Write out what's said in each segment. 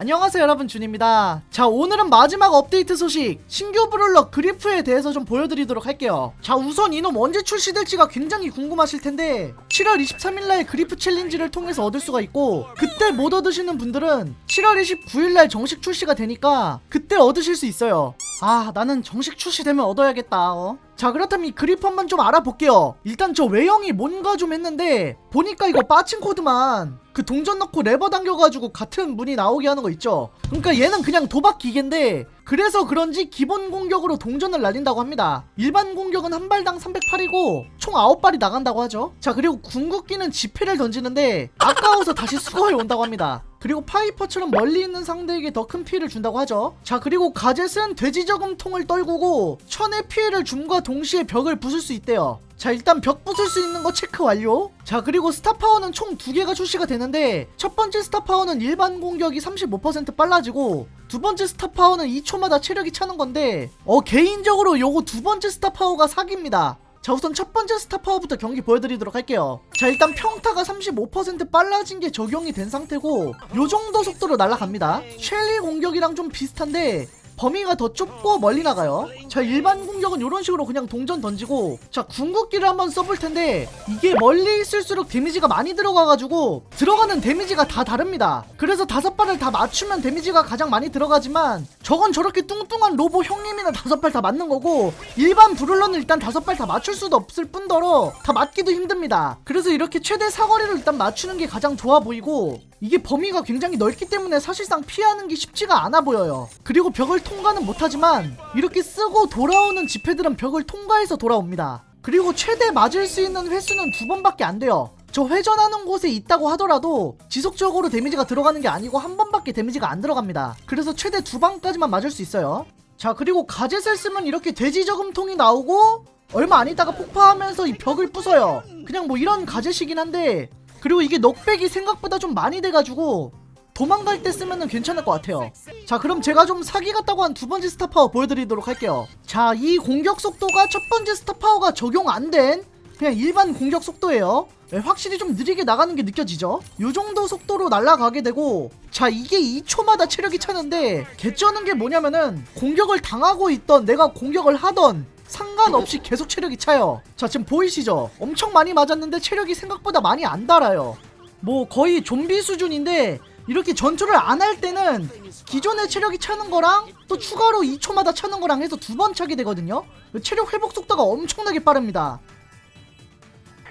안녕하세요 여러분. 준입니다. 자 오늘은 마지막 업데이트 소식. 신규 브롤러 그리프에 대해서 좀 보여드리도록 할게요. 자 우선 이놈 언제 출시될지가 굉장히 궁금하실 텐데 7월 23일날 그리프 챌린지를 통해서 얻을 수가 있고 그때 못 얻으시는 분들은 7월 29일날 정식 출시가 되니까 그때 얻으실 수 있어요. 아 나는 정식 출시되면 얻어야겠다 어? 자 그렇다면 이 그리프 한번 좀 알아볼게요. 일단 저 외형이 뭔가 좀 했는데 보니까 이거 빠친 코드만 그 동전 넣고 레버 당겨가지고 같은 문이 나오게 하는 거 있죠? 그러니까 얘는 그냥 도박 기계인데 그래서 그런지 기본 공격으로 동전을 날린다고 합니다. 일반 공격은 한 발당 308이고 총 9발이 나간다고 하죠? 자 그리고 궁극기는 지폐를 던지는데 아까워서 다시 수거해 온다고 합니다 그리고 파이퍼처럼 멀리 있는 상대에게 더 큰 피해를 준다고 하죠. 자, 그리고 가젯은 돼지 저금통을 떨구고 천의 피해를 줌과 동시에 벽을 부술 수 있대요. 자, 일단 벽 부술 수 있는 거 체크 완료. 자, 그리고 스타 파워는 총 두 개가 출시가 되는데 첫 번째 스타 파워는 일반 공격이 35% 빨라지고 두 번째 스타 파워는 2초마다 체력이 차는 건데 어 개인적으로 요거 두 번째 스타 파워가 사기입니다. 자 우선 첫 번째 스타 파워부터 경기 보여드리도록 할게요. 자 일단 평타가 35% 빨라진 게 적용이 된 상태고 요 정도 속도로 날아갑니다. 쉘리 공격이랑 좀 비슷한데 범위가 더 좁고 멀리 나가요. 자 일반 공격은 이런 식으로 그냥 동전 던지고 자 궁극기를 한번 써볼 텐데 이게 멀리 있을수록 데미지가 많이 들어가가지고 들어가는 데미지가 다 다릅니다. 그래서 다섯 발을 다 맞추면 데미지가 가장 많이 들어가지만 저건 저렇게 뚱뚱한 로보 형님이나 다섯 발 다 맞는 거고 일반 브룰러는 일단 다섯 발 다 맞출 수도 없을 뿐더러 다 맞기도 힘듭니다. 그래서 이렇게 최대 사거리를 일단 맞추는 게 가장 좋아 보이고 이게 범위가 굉장히 넓기 때문에 사실상 피하는 게 쉽지가 않아 보여요. 그리고 벽을 통과는 못하지만 이렇게 쓰고 돌아오는 지폐들은 벽을 통과해서 돌아옵니다. 그리고 최대 맞을 수 있는 횟수는 두 번밖에 안 돼요. 저 회전하는 곳에 있다고 하더라도 지속적으로 데미지가 들어가는 게 아니고 한 번밖에 데미지가 안 들어갑니다. 그래서 최대 두 방까지만 맞을 수 있어요. 자 그리고 가젯을 쓰면 이렇게 돼지 저금통이 나오고 얼마 안 있다가 폭파하면서 이 벽을 부숴요. 그냥 뭐 이런 가젯이긴 한데 그리고 이게 넉백이 생각보다 좀 많이 돼가지고 도망갈 때 쓰면은 괜찮을 것 같아요. 자, 그럼 제가 좀 사기 같다고 한 두 번째 스타 파워 보여드리도록 할게요. 자, 이 공격 속도가 첫 번째 스타 파워가 적용 안 된 그냥 일반 공격 속도예요. 네, 확실히 좀 느리게 나가는 게 느껴지죠? 요 정도 속도로 날아가게 되고 자 이게 2초마다 체력이 차는데 개쩌는 게 뭐냐면은 공격을 당하고 있던 내가 공격을 하던 상관없이 계속 체력이 차요. 자, 지금 보이시죠? 엄청 많이 맞았는데 체력이 생각보다 많이 안 달아요. 뭐 거의 좀비 수준인데 이렇게 전투를 안 할 때는 기존의 체력이 차는 거랑 또 추가로 2초마다 차는 거랑 해서 두 번 차게 되거든요. 체력 회복 속도가 엄청나게 빠릅니다.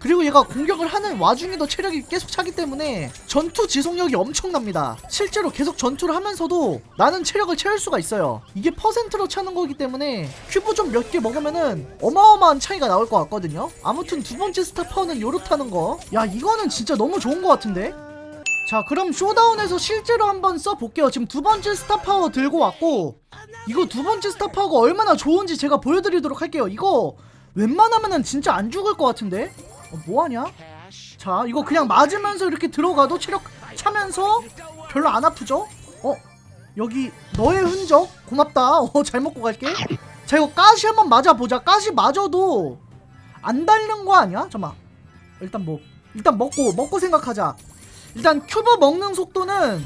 그리고 얘가 공격을 하는 와중에도 체력이 계속 차기 때문에 전투 지속력이 엄청납니다. 실제로 계속 전투를 하면서도 나는 체력을 채울 수가 있어요. 이게 퍼센트로 차는 거기 때문에 큐브 좀 몇 개 먹으면은 어마어마한 차이가 나올 것 같거든요. 아무튼 두 번째 스타 파워는 요렇다는 거. 야 이거는 진짜 너무 좋은 것 같은데? 자 그럼 쇼다운에서 실제로 한번 써볼게요 지금 두 번째 스타 파워 들고 왔고 이거 두 번째 스타 파워가 얼마나 좋은지 제가 보여드리도록 할게요 이거 웬만하면은 진짜 안 죽을 것 같은데 어, 뭐하냐? 자 이거 그냥 맞으면서 이렇게 들어가도 체력 차면서 별로 안 아프죠? 어 여기 너의 흔적? 고맙다. 어 잘 먹고 갈게. 자 이거 가시 한번 맞아보자. 가시 맞아도 안 달는 거 아니야? 잠만. 일단 뭐 일단 먹고 먹고 생각하자. 일단 큐브 먹는 속도는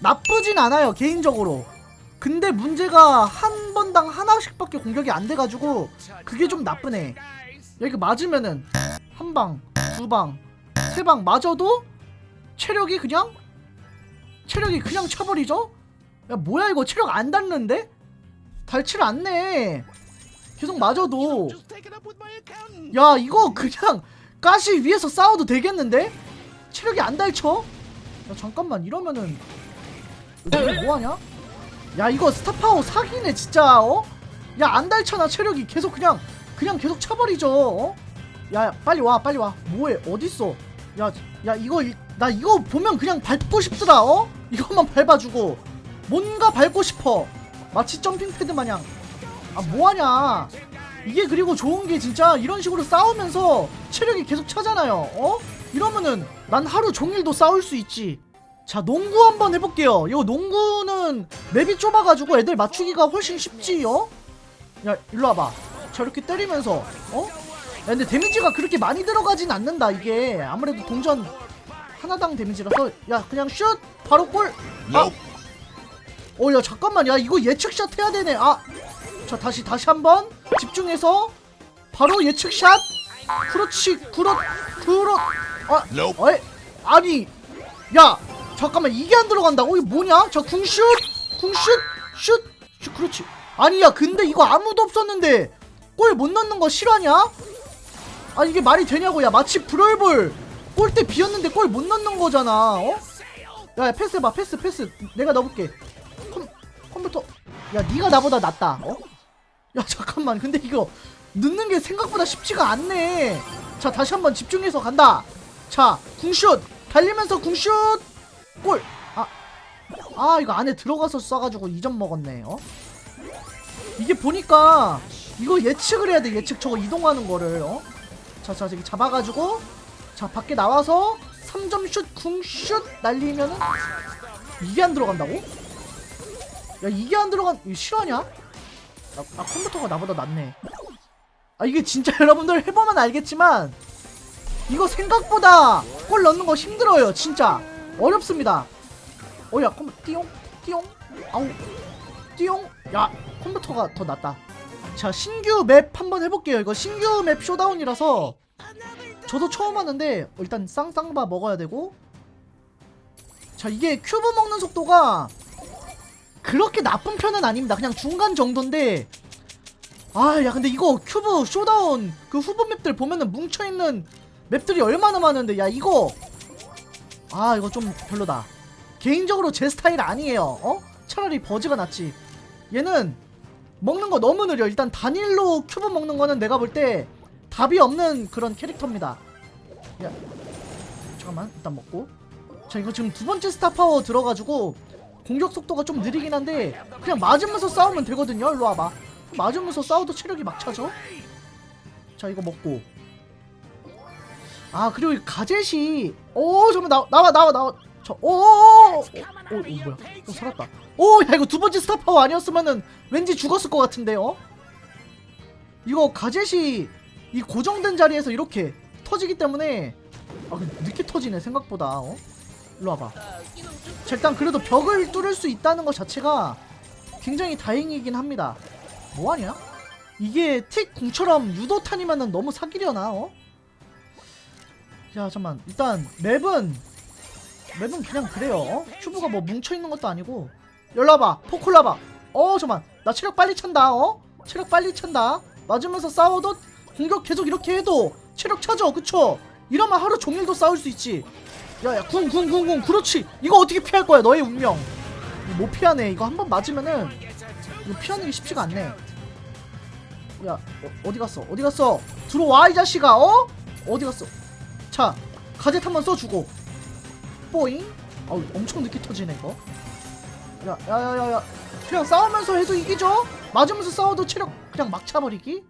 나쁘진 않아요 개인적으로. 근데 문제가 한 번당 하나씩밖에 공격이 안 돼가지고 그게 좀 나쁘네. 여기 맞으면은 한 방, 두 방, 세 방 맞아도 체력이 그냥 체력이 그냥 차버리죠? 야 뭐야 이거 체력 안 닿는데? 닳질 않네 계속 맞아도 야 이거 그냥 가시 위에서 싸워도 되겠는데? 체력이 안 닳쳐? 야 잠깐만 이러면은 이거 뭐하냐? 야 이거 스타파워 사기네 진짜 어? 야 안 닳잖아 체력이 계속 그냥 그냥 계속 차버리죠 어? 야, 야 빨리 와 빨리 와. 뭐해? 어딨어? 야, 야 이거 이- 나 이거 보면 그냥 밟고 싶더라 어? 이것만 밟아주고. 뭔가 밟고 싶어. 마치 점핑 패드 마냥. 아 뭐하냐? 이게 그리고 좋은 게 진짜 이런 식으로 싸우면서 체력이 계속 차잖아요 어? 이러면은 난 하루 종일도 싸울 수 있지. 자 농구 한번 해볼게요. 이거 농구는 맵이 좁아가지고 애들 맞추기가 훨씬 쉽지 어? 야 일로 와봐. 저렇게 때리면서 어? 야 근데 데미지가 그렇게 많이 들어가진 않는다 이게 아무래도 동전 하나당 데미지라서 야 그냥 슛 바로 골 아! 어, 야, 잠깐만. 야, 이거 예측샷 해야 되네. 아. 자, 다시, 다시 한 번. 집중해서. 바로 예측샷. 그렇지. 그렇, 그렇. 아, 어이. 아니. 야, 잠깐만. 이게 안 들어간다고? 이게 뭐냐? 자, 궁슛. 궁슛. 슛. 슛. 그렇지. 아니, 야, 근데 이거 아무도 없었는데. 골 못 넣는 거 실화냐? 아, 이게 말이 되냐고. 야, 마치 브롤볼. 골대 비었는데 골 못 넣는 거잖아. 어? 야, 야 패스 해봐 패스 패스 내가 넣어볼게 컴, 컴퓨터 야 니가 나보다 낫다 어? 야 잠깐만 근데 이거 넣는 게 생각보다 쉽지가 않네 자 다시 한번 집중해서 간다 자 궁슛 달리면서 궁슛 골 아 아 이거 안에 들어가서 쏴가지고 2점 먹었네 어? 이게 보니까 이거 예측을 해야 돼 예측 저거 이동하는 거를 어? 자 자 저기 잡아가지고 자 밖에 나와서 3점 슛 궁 슛 날리면은 이게 안 들어간다고? 야 이게 안 들어간 이거 실화냐? 아, 아 컴퓨터가 나보다 낫네. 아 이게 진짜 여러분들 해보면 알겠지만 이거 생각보다 골 넣는 거 힘들어요 진짜. 어렵습니다. 어 야 컴퓨터 띠용 띠용 아우 띠용. 야 컴퓨터가 더 낫다 자 신규 맵 한번 해볼게요. 이거 신규 맵 쇼다운이라서 저도 처음 하는데 어, 일단 쌍쌍바 먹어야 되고. 자 이게 큐브 먹는 속도가 그렇게 나쁜 편은 아닙니다. 그냥 중간 정도인데. 아 야 근데 이거 큐브 쇼다운 그 후보 맵들 보면은 뭉쳐있는 맵들이 얼마나 많은데. 야 이거. 아 이거 좀 별로다. 개인적으로 제 스타일 아니에요. 어? 차라리 버즈가 낫지. 얘는 먹는 거 너무 느려. 일단 단일로 큐브 먹는 거는 내가 볼 때 답이 없는 그런 캐릭터입니다. 야 잠깐만 일단 먹고. 자 이거 지금 두 번째 스타 파워 들어가지고 공격 속도가 좀 느리긴 한데 그냥 맞으면서 싸우면 되거든요. 일로 와봐. 맞으면서 싸워도 체력이 막 차죠? 자 이거 먹고. 아 그리고 이 가젯이 오 잠깐만 나, 나와 나와 나와 저 오 오오 오, 오, 뭐야? 오 살았다. 오 야 이거 두 번째 스타 파워 아니었으면은 왠지 죽었을 것 같은데요? 이거 가젯이 이 고정된 자리에서 이렇게 터지기 때문에 아 늦게 터지네 생각보다 어? 일로 와봐. 자, 일단 그래도 벽을 뚫을 수 있다는 것 자체가 굉장히 다행이긴 합니다. 뭐하냐? 이게 틱 궁처럼 유도탄이면은 너무 사기려나 어? 야 잠만. 일단 맵은 맵은 그냥 그래요. 어? 큐브가 뭐 뭉쳐있는 것도 아니고. 열라봐 포콜라봐. 어 잠만 나 체력 빨리 찬다 어? 체력 빨리 찬다. 맞으면서 싸워도 공격 계속 이렇게 해도 체력 차죠 그쵸? 이러면 하루 종일도 싸울 수 있지. 야야 궁궁궁 궁. 그렇지. 이거 어떻게 피할 거야 너의 운명. 못 피하네. 이거 한 번 맞으면은 이거 피하는 게 쉽지가 않네. 야 어, 어디 갔어? 어디 갔어? 들어와 이 자식아 어? 어디 갔어? 자 가젯 한번 써주고 뽀잉? 아우 엄청 늦게 터지네 이거. 야야야야야. 그냥 싸우면서 해도 이기죠? 맞으면서 싸워도 체력 그냥 막 차버리기